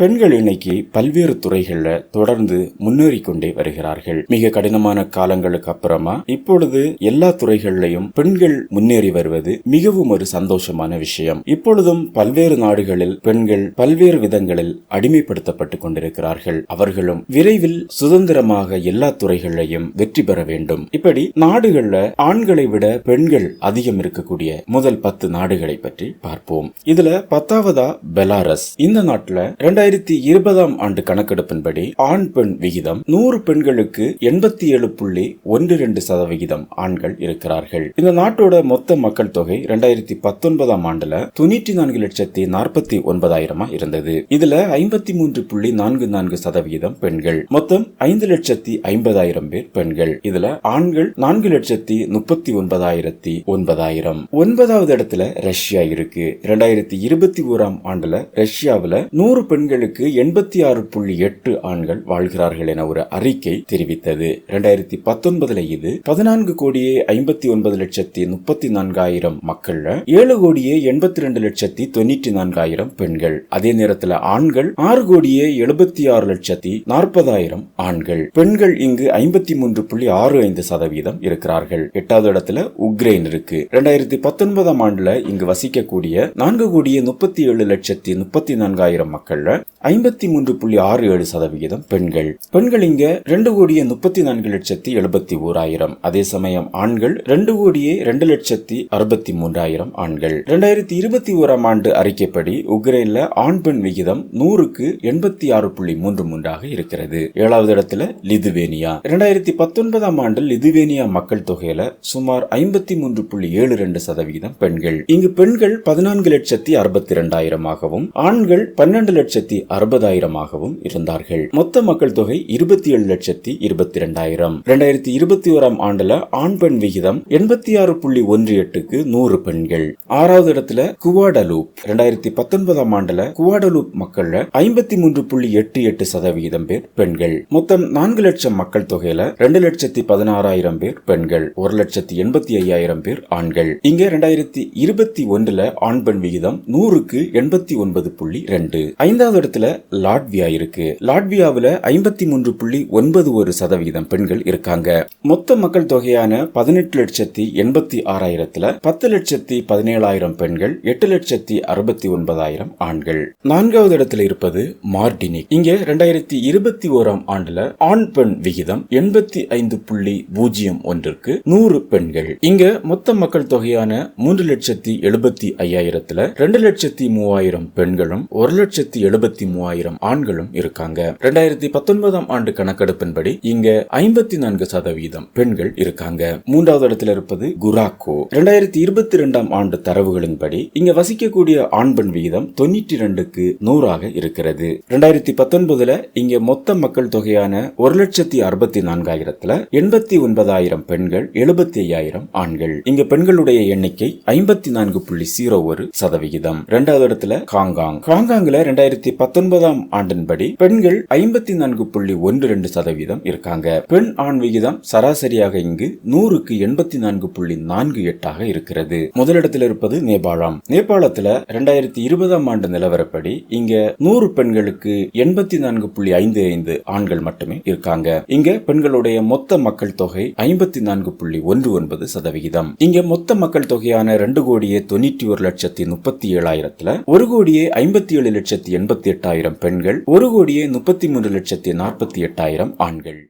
பெண்கள் இன்னைக்கு பல்வேறு துறைகள்ல தொடர்ந்து முன்னேறி கொண்டே வருகிறார்கள். மிக கடினமான காலங்களுக்கு அப்புறமா இப்பொழுது எல்லா துறைகள்லையும் பெண்கள் முன்னேறி வருவது மிகவும் ஒரு சந்தோஷமான விஷயம். இப்பொழுதும் பல்வேறு நாடுகளில் பெண்கள் பல்வேறு விதங்களில் அடிமைப்படுத்தப்பட்டு கொண்டிருக்கிறார்கள். அவர்களும் விரைவில் சுதந்திரமாக எல்லா துறைகளையும் வெற்றி பெற வேண்டும். இப்படி நாடுகள்ல ஆண்களை விட பெண்கள் அதிகம் இருக்கக்கூடிய முதல் பத்து நாடுகளை பற்றி பார்ப்போம். இதுல பத்தாவதா பெலாரஸ். இந்த நாட்டுல இரண்டாயிரத்தி இருபதாம் ஆண்டு கணக்கெடுப்பின்படி ஆண் பெண் விகிதம் நூறு பெண்களுக்கு எண்பத்தி ஏழு புள்ளி ஒன்று இரண்டு சதவிகிதம் ஆண்கள் இருக்கிறார்கள். இந்த நாட்டோட மொத்த மக்கள் தொகை இரண்டாயிரத்தி பத்தொன்பதாம் ஆண்டுல தொண்ணூற்றி நான்கு லட்சத்தி நாற்பத்தி ஒன்பதாயிரமா இருந்தது. இதுல ஐம்பத்தி மூன்று புள்ளி நான்கு நான்கு சதவிகிதம் பெண்கள். மொத்தம் ஐந்து லட்சத்தி ஐம்பதாயிரம் பேர் பெண்கள். இதுல ஆண்கள் நான்கு லட்சத்தி முப்பத்தி ஒன்பதாயிரத்தி ஒன்பதாயிரம். ஒன்பதாவது இடத்துல ரஷ்யா இருக்கு. இரண்டாயிரத்தி இருபத்தி ஓராம் ஆண்டுல ரஷ்யாவில் நூறு பெண்கள் பெண்களுக்கு எண்பத்தி ஆறு புள்ளி எட்டு ஆண்கள் வாழ்கிறார்கள் என ஒரு அறிக்கை தெரிவித்தது. இரண்டாயிரத்தி பத்தொன்பதுல இது பதினான்கு கோடியே ஐம்பத்தி ஒன்பது லட்சத்தி முப்பத்தி நான்காயிரம் மக்கள்ல ஏழு கோடியே எண்பத்தி ரெண்டு லட்சத்தி தொண்ணூற்றி நான்காயிரம் பெண்கள். அதே நேரத்தில் ஆண்கள் ஆறு கோடியே எழுபத்தி ஆறு லட்சத்தி நாற்பதாயிரம் ஆண்கள். பெண்கள் இங்கு ஐம்பத்தி மூன்று புள்ளி ஆறு ஐந்து சதவீதம் இருக்கிறார்கள். எட்டாவது இடத்துல உக்ரைன் இருக்கு. இரண்டாயிரத்தி பத்தொன்பதாம் ஆண்டுல இங்கு வசிக்கக்கூடிய நான்கு கோடியே முப்பத்தி ஏழு லட்சத்தி முப்பத்தி நான்காயிரம் மக்கள்ல ஐம்பத்தி மூன்று புள்ளி ஆறு ஏழு சதவிகிதம் பெண்கள். பெண்கள் இங்க ரெண்டு கோடியே முப்பத்தி நான்கு லட்சத்தி எழுபத்தி ஓராயிரம். அதே சமயம் ஆண்கள் ரெண்டு கோடியே ரெண்டு லட்சத்தி அறுபத்தி மூன்றாயிரம் ஆண்கள். இரண்டாயிரத்தி இருபத்தி ஓராம் ஆண்டு அறிக்கைப்படி உக்ரைன்ல ஆண் பெண் விகிதம் நூறுக்கு எண்பத்தி ஆறு புள்ளி மூன்று மூன்றாக இருக்கிறது. ஏழாவது இடத்துல லிதுவேனியா. இரண்டாயிரத்தி பத்தொன்பதாம் ஆண்டு லிதுவேனியா மக்கள் தொகையில சுமார் ஐம்பத்தி மூன்று புள்ளி ஏழு ரெண்டு சதவிகிதம் பெண்கள். இங்கு பெண்கள் பதினான்கு லட்சத்தி அறுபத்தி இரண்டாயிரமாகவும் ஆண்கள் பன்னெண்டு லட்சத்தி லட்சத்தி அறுபதாயிரமாகவும் இருந்தார்கள். மொத்த மக்கள் தொகை இருபத்தி ஏழு லட்சத்தி இருபத்தி இரண்டாயிரம் இரண்டாயிரத்தி இருபத்தி ஓராம் ஆண்டுல ஆண் பெண் விகிதம் எண்பத்தி ஆறு புள்ளி ஒன்று எட்டுக்கு நூறு பெண்கள். ஆறாவது இடத்துல குவாடலூப். இரண்டாயிரத்தி பத்தொன்பதாம் ஆண்டுல குவாடலூப் மக்கள்ல ஐம்பத்தி மூன்று புள்ளி எட்டு எட்டு சதவிகிதம் பேர் பெண்கள். மொத்தம் நான்கு லட்சம் மக்கள் தொகையில ரெண்டு லட்சத்தி பதினாறாயிரம் பேர் பெண்கள். ஒரு லட்சத்தி எண்பத்தி ஐயாயிரம் பேர் ஆண்கள். இங்க இரண்டாயிரத்தி இருபத்தி ஒன்றுல ஆண் பெண் விகிதம் நூறுக்கு எண்பத்தி ஒன்பது புள்ளி ரெண்டு. ஐந்தாவது இடத்துல லாட்வியா இருக்கு. லாட்வியாவில் ஐம்பத்தி மூன்று புள்ளி ஒன்பது ஒரு சதவிகிதம் பெண்கள் இருக்காங்க. மொத்த மக்கள் தொகையான பதினெட்டு லட்சத்தி எண்பத்தி ஆறாயிரத்துல பத்து லட்சத்தி பதினேழாயிரம் பெண்கள் எட்டு லட்சத்தி அறுபத்தி ஒன்பதாயிரம் ஆண்கள். நான்காவது இடத்துல இருப்பது மார்டினிக் இங்க ரெண்டாயிரத்தி இருபத்தி ஓராம் ஆண்டுல ஆண் பெண் விகிதம் எண்பத்தி ஐந்து புள்ளி பூஜ்ஜியம் ஒன்றிற்கு நூறு பெண்கள். இங்க மொத்த மக்கள் தொகையான மூன்று லட்சத்தி எழுபத்தி ஐயாயிரத்துல ரெண்டு லட்சத்தி மூவாயிரம் பெண்களும் ஒரு லட்சத்தி எழுபத்தி மூவாயிரம் ஆண்களும் இருக்காங்க. ரெண்டாயிரத்தி பத்தொன்பதாம் ஆண்டு கணக்கெடுப்பின்படி இங்க ஐம்பத்தி நான்கு சதவீதம் பெண்கள் இருக்காங்க. மூன்றாவது இடத்துல இருப்பது குராக்கோ. ரெண்டாயிரத்தி இருபத்தி ரெண்டாம் ஆண்டு தரவுகளின்படி இங்க வசிக்கக்கூடிய ஆண் பெண் விகிதம் தொண்ணூற்றி ரெண்டுக்கு நூறாக இருக்கிறது. ரெண்டாயிரத்தி பத்தொன்பதுல இங்க மொத்த மக்கள் தொகையான ஒரு லட்சத்தி அறுபத்தி நான்காயிரத்துல எண்பத்தி ஒன்பதாயிரம் பெண்கள் எழுபத்தி ஐயாயிரம் ஆண்கள். இங்க பெண்களுடைய எண்ணிக்கை ஐம்பத்தி நான்கு புள்ளி ஜீரோ ஒரு சதவிகிதம் இரண்டாவது இடத்துல காங்காங். காங்காங்ல ரெண்டாயிரத்தி பத்தொன்பதாம் ஆண்டின்படி பெண்கள் ஐம்பத்தி நான்கு புள்ளி ஒன்று ரெண்டு சதவீதம் இருக்காங்க. பெண் ஆண் விகிதம் சராசரியாக இங்கு நூறுக்கு எண்பத்தி நான்கு புள்ளி நான்கு எட்டாக இருக்கிறது. முதலிடத்தில் இருப்பது நேபாளம். நேபாளத்துல இரண்டாயிரத்தி இருபதாம் ஆண்டு நிலவரப்படி இங்க நூறு பெண்களுக்கு எண்பத்தி நான்கு புள்ளி ஐந்து ஐந்து ஆண்கள் மட்டுமே இருக்காங்க. இங்க பெண்களுடைய மொத்த மக்கள் தொகை ஐம்பத்தி நான்கு புள்ளி ஒன்று ஒன்பது சதவிகிதம். இங்க மொத்த மக்கள் தொகையான ரெண்டு கோடியே தொண்ணூற்றி ஒரு லட்சத்தி முப்பத்தி ஏழாயிரத்துல ஒரு கோடியே ஐம்பத்தி ஏழு லட்சத்தி எண்பத்தி எட்டாயிரம் பெண்கள் ஒரு கோடியே முப்பத்தி மூன்று லட்சத்தி நாற்பத்தி எட்டாயிரம் ஆண்கள்.